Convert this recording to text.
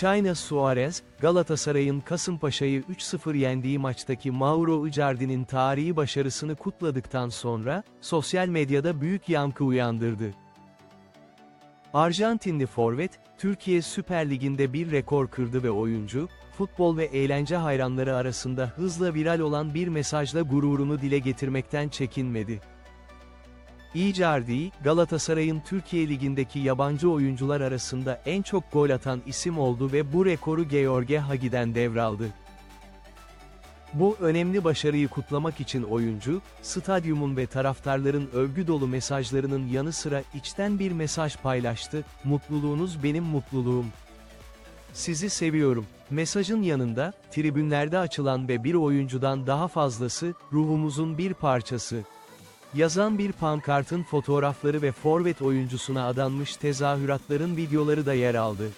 China Suarez, Galatasaray'ın Kasımpaşa'yı 3-0 yendiği maçtaki Mauro Icardi'nin tarihi başarısını kutladıktan sonra, sosyal medyada büyük yankı uyandırdı. Arjantinli forvet, Türkiye Süper Ligi'nde bir rekor kırdı ve oyuncu, futbol ve eğlence hayranları arasında hızla viral olan bir mesajla gururunu dile getirmekten çekinmedi. Icardi, Galatasaray'ın Türkiye Ligi'ndeki yabancı oyuncular arasında en çok gol atan isim oldu ve bu rekoru George Hagi'den devraldı. Bu önemli başarıyı kutlamak için oyuncu, stadyumun ve taraftarların övgü dolu mesajlarının yanı sıra içten bir mesaj paylaştı, mutluluğunuz benim mutluluğum. Sizi seviyorum. Mesajın yanında, tribünlerde açılan ve bir oyuncudan daha fazlası, ruhumuzun bir parçası. Yazan bir pankartın fotoğrafları ve forvet oyuncusuna adanmış tezahüratların videoları da yer aldı.